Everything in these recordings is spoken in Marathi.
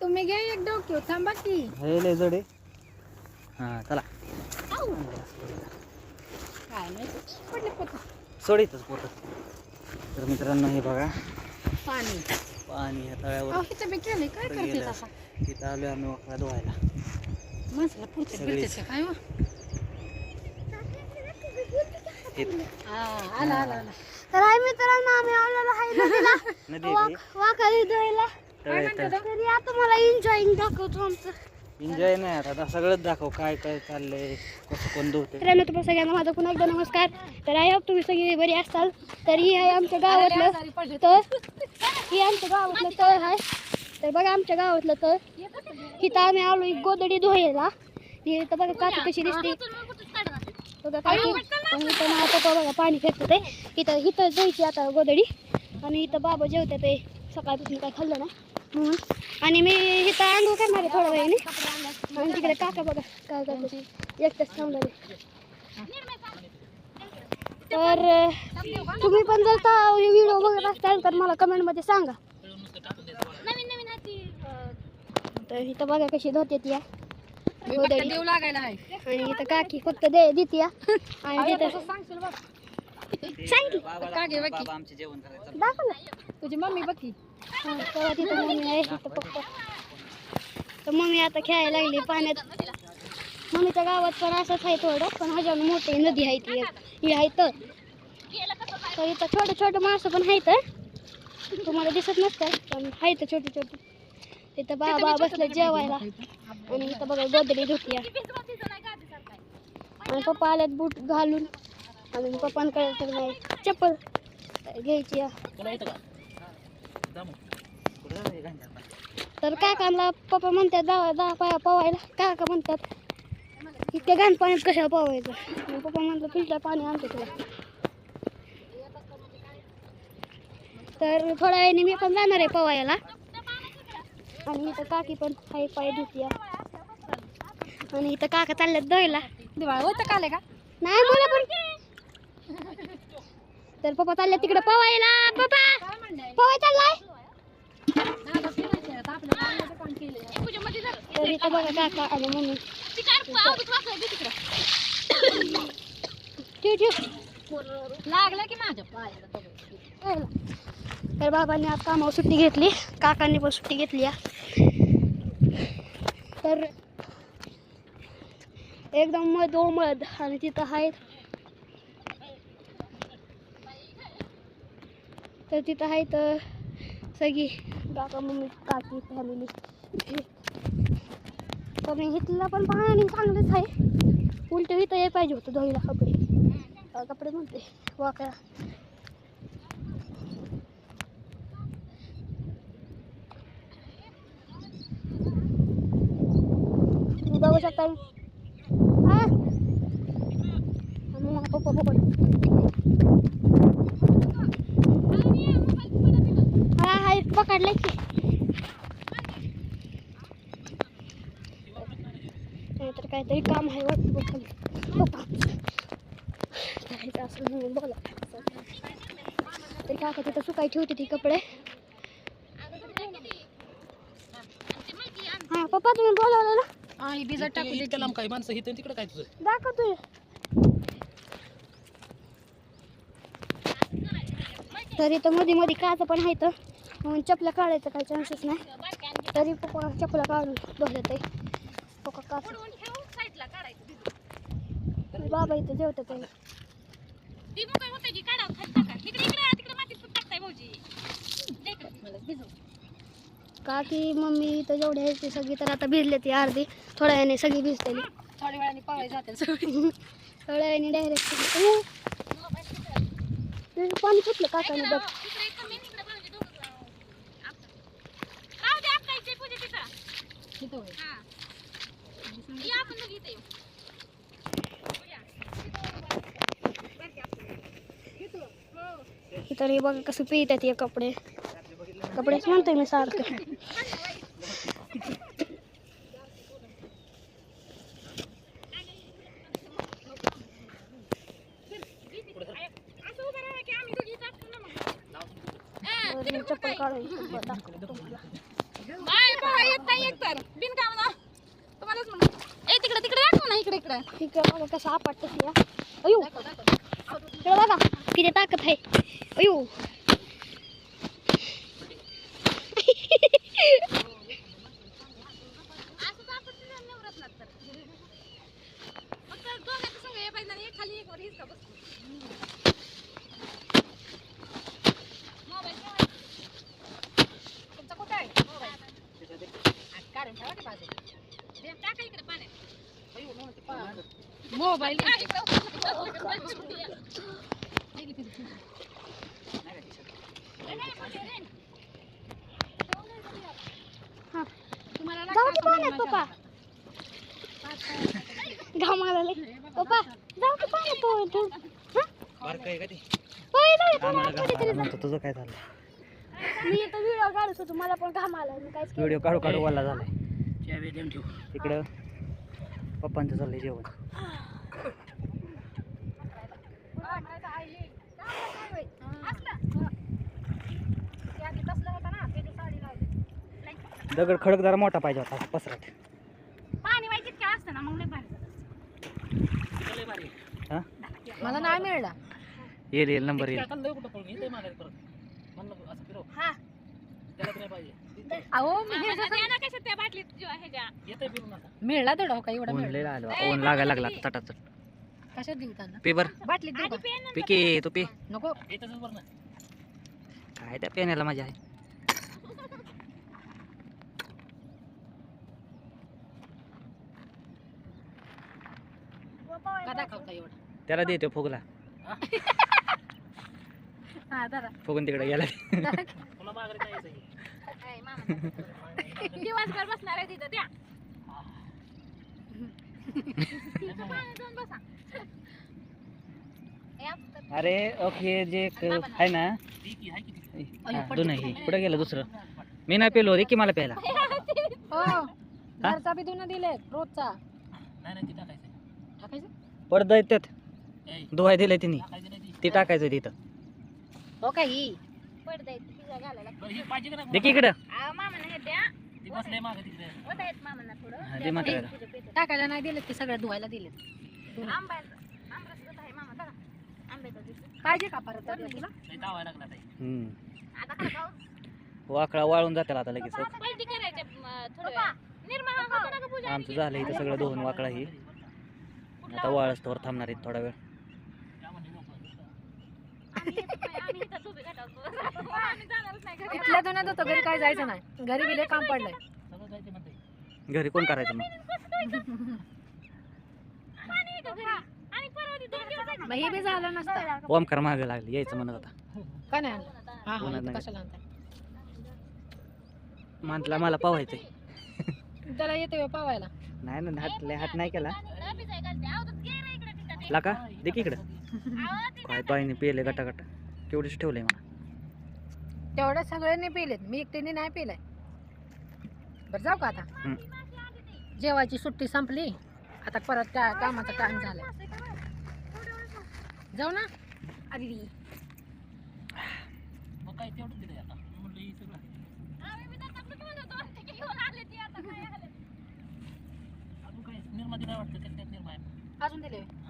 तुम्ही घ्या एक डोक्यो थांबा की. हे लय जड आहे. हां चला. काय पडले पोत. सोडीतच पोट तर मित्रांनो हे बघा. पाणी. पाणी ह्या तळ्यावर. अहो इथं बी केलंय काय पुढे करते गेलं. तसा तिथं आलोय आम्ही वाकडा धुवायला. माणसाला सगळीच. काय हो? इथं. हा, आला आला आला. तर आहे मित्रांनो आम्ही आलेलो आहे नदीला. नदी आहे वाकाळी धुवायला तळे तर तरी आता मला एन्जॉईंग दाखवतो आमचं. एन्जॉय नाही आता आता सगळंच दाखव काय काय चाललंय कसं कोण धुवते मित्रांनो तुम्हाला सगळ्यांना माझा पुन्हा एकदा नमस्कार. तर आय होप तुम्ही सगळी बरी असाल? तर ही आहे आमच्या गावातलं तळ. ही आमच्या गावातलं तळ आहे. तर बघा आमच्या गावातलं तळ. इथं आम्ही आलो गोदडी धुवायला ही इथं बघा काकी कशी दिसते. बघा इथं पप्पा बघा पाणी फेकत आहे इथं इथं जायची आता गोदडी आणि इथं बाबा जेवतात ते. सकाळपासून काय खाल्लं नाही. म्हणून. आणि मी इथं अंघोळ करणार आहे थोड्या वेळाने. आणि तिकडे काका बघा काय करतात एकटाच थांबलेले. तर तुम्ही पण जर का व्हिडिओ बघत असाल तर मला कमेंटमध्ये सांगा. तर इथं बघा कशी धोते ती मी फक्त देऊ लागायला आहे. आणि इथं काकी फक्त दे देते आणि तिथं तसं सांगशील बघ. सांग की का घे बाकी? बाबा आमचे जेवण करायचं. दाखव ना. तुझी मम्मी बघ की. हा, तेव्हा तिथं मम्मी आहे इथं पप्पा. तर मम्मी आता खेळायला लागली पाण्यात. मम्मीच्या गावात पण असंच आहे थोडं पण ह्याच्यावर मोठी नदी आहे ती एक. ही आहे तर तर इथं छोटे छोटे माणसं पण आहेत. तुम्हाला दिसत नसतं पण आहेत छोटे छोटे. तिथं बाबा बसले जेवायला. आणि इथं बघा गोदडी धुती आणि पप्पा आल्यात बूट घालून. आणि पप्पांकडे तर नाही. चप्पल घ्यायची. तर काकांना पप्पा म्हणतात दहा दहा पाया पवायला. काका म्हणतात इतक्या घाण पाण्यात कशाला पवायचं? पप्पा म्हणतात फिल्टर पाणी आणतो तुला. तर थोड्या वेळाने मी पण जाणार आहे पवायला. आणि इथं काकी पण हाय पाय धुतिया. आणि इथं काका चालल्यात धुवायला. दिवाळ होतं काले का? नाही मला पण. तर पप्पा चालले तिकडे पवायला पप्पा पवाय चाललाय. तर इथं बघा काका आणि मम्मी. ठेव ठेव. लागलं की माझ्या पायाला. दगड. तर बाबांनी आज कामावर सुट्टी घेतली. काकांनी पण सुट्टी घेतली आहे. तर एकदम मध मध. आणि तिथं आहेत. तर तिथं आहेत सगळी. काका मम्मी काकी फॅमिली तर मी इथलं पण पाणी चांगलंच आहे. उलट इथं ये पाहिजे होतं धुवायला कपडे. कपडे म्हणते. वाकळा तुम्ही बघू शकता. हा. मग पप्पा हा हा पकडले की. नाहीतर काहीतरी काम आहे वाटतं बघ असं म्हणून बोला तरी काका तिथं सुकाय ठेवते ती कपडे. हा पप्पा तुम्ही बोलावलं ना हा ही भिजत टाकू दे इतक्या लांब काय माणसं इथं तिकडे काय तुझं? दाखव तुझे तर इथं मध्ये मध्ये काच पण आहे तर म्हणून चपला काढायचं काही चान्सेस नाही. तरी पप्पा चपला काढून बसत आहे पप्पा काच. बाबा इथं जेवतात आहे काकी मम्मी इथं जेवढे आहेत ते सगळी तर आता भिजले ती अर्धी. थोड्या वेळाने सगळी भिजलेली थोड्या वेळाने पवाय जाते थोड्या वेळाने डायरेक्ट पाणी सुटलं काकाने बघ तिथं होय. इतर हे बघा कसं पिळतात हे कपडे। कपडेच म्हणतोय मी सारखं मी चप्पल काढून चप्पल माय बाबा येत नाही एक तर बिनकाम ना तुम्हालाच म्हणू ए तिकडे तिकडे दाखव ना इकडे इकडे. बघा कसं आपटत या अयो. इकडे बघा किती ताकद आहे. अयो. खाली एक वर हिसका बसतो. मोबाईल ठेवा. तुमचा कुठं आहे? मोबाईल. आ, काढून ठेवा की बाजूला. दे, टाका इकडे पाण्यात. अयो, मग ते पा- मोबाईल जाऊ दे पाण्यात पप्पा. घाम आला पप्पा जाऊ दे पाण्यात पोहून तू हं? का तुझं काय झालं? मी इथं व्हिडिओ काढत होतो मला पण घाम आला मी काहीच व्हिडिओ काढू काढू वाला झालाय. तिकडं पप्पांचं चाललंय जेवण. दगड खडक जरा मोठा पाहिजे होता पसरट पाणी व्हायचे काय असतं ना मग लय भारी झालं. हा? मला नाही मिळला. येईल येईल नंबर येईल आता लय कुठं पळून येते मागायला परत म्हणलं असं फिरव. हा. त्याला काय पाहिजे. अहो मी कशा त्या बाटलीत जेव्हा ह्याच्या येते फिरून आता. मिळला एवढा आलं ऊन लागायला लागला चटाचट कशात देऊ त्यांना? पे बर. बाटलीत देऊ का? पिके तू पे. नको. येतच बरं ना काय त्या पेण्याला मजा आहे का दाखवता एवढा त्याला देतो फुगला. हा दादा फुगून तिकडे गेला. तुला माघारी काय यायचं दिवसभर बसणार आहे तिथं त्या तिथं पाण्यात जाऊन बसा ए, आप- अरे ओके जे एक आहे ना? हा, दोन आहे कुठं गेलं दुसरं? मी नाही पेलो रे की मला प्यायला. हो. घरचा बी धुणं दिले रोजचा. नाही नाही ती टाकायचं. टाकायचं? पडद ए, धुवाय दिलंय तिने. ती टाकायचं तिथं. हो का ही? पडदा आहे, पिझ्झा घालायला. बरं हे पाहिजे का नाही? दे की इकडं. मामाला हे द्या. ती बसले मागं तिकडे. होत आहेत मामांना थोडं. हा, दे मात्र टाकायला नाही दिले ते सगळं धुवायला दिले. पाहिजे का परत तुला. वाकडा वाळून जात्याला आता लगेच. पलटी करायचे थोडं निर्मळ आमचं झालं इथं सगळं धुवून वाकडा ही. आता वाळच तोवर थांबणार आहेत थोडा वेळ. इथल्या दोन होतो घरी काय जायचं नाही. घरी बिले काम पडलंय. घरी कोण करायचं मग? मग हे बी झालं नसतं. ओमकार मागे लागले यायचं म्हणत होता. का नाही आणलं? हा हा इथं. कशाला आणताय? म्हटलं मला पावायचंय. त्याला येते पावायला. नाही ना हात लय हात नाही केला. लाका की इकडं. काय पाहिजे पेले गटा गटा केवढीच ठेवलंय मला तेवढ्या सगळ्यांनी पिलेत. मी एकटीने नाही पिलाय. बरं जाऊ का आता. जेवायची सुट्टी संपली. आता परत का कामाचा टाइम झाला. जाऊ ना. अरे काय हे अजून काय? दिला.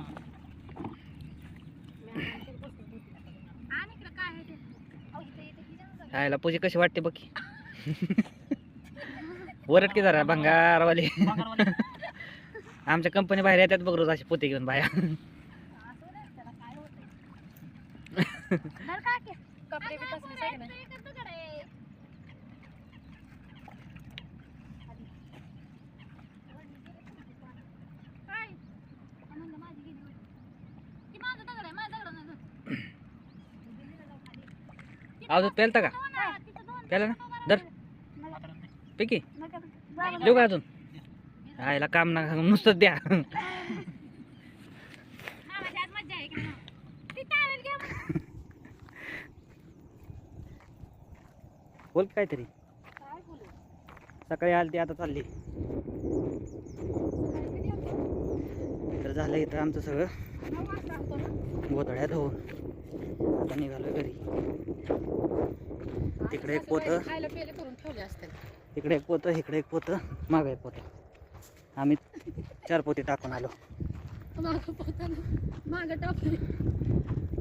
आयला पूजे पूजी कशी वाटते बघ की. की जरा भंगारवाले. आमच्या कंपनी बाहेर येतात बघ रोज अशी पोते घेऊन बाया. कपडे पेलता का? पेला ना दर पिकी. देऊ का अजून? आयला काम ना नुसतं द्या. बोल काहीतरी. सकाळी आली ती आता चालली. तर झालं इथं आमचं सगळं. गोधड्यात होऊन आता निघालो घरी. तिकडे एक पोतं. इकडे एक पोतं इकडे एक पोतं मागं एक पोतं. आम्ही चार पोती टाकून आलो. मागं पोताना मागं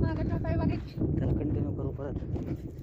मागं टाकाय बघायची त्याला कंटिन्यू करू परत.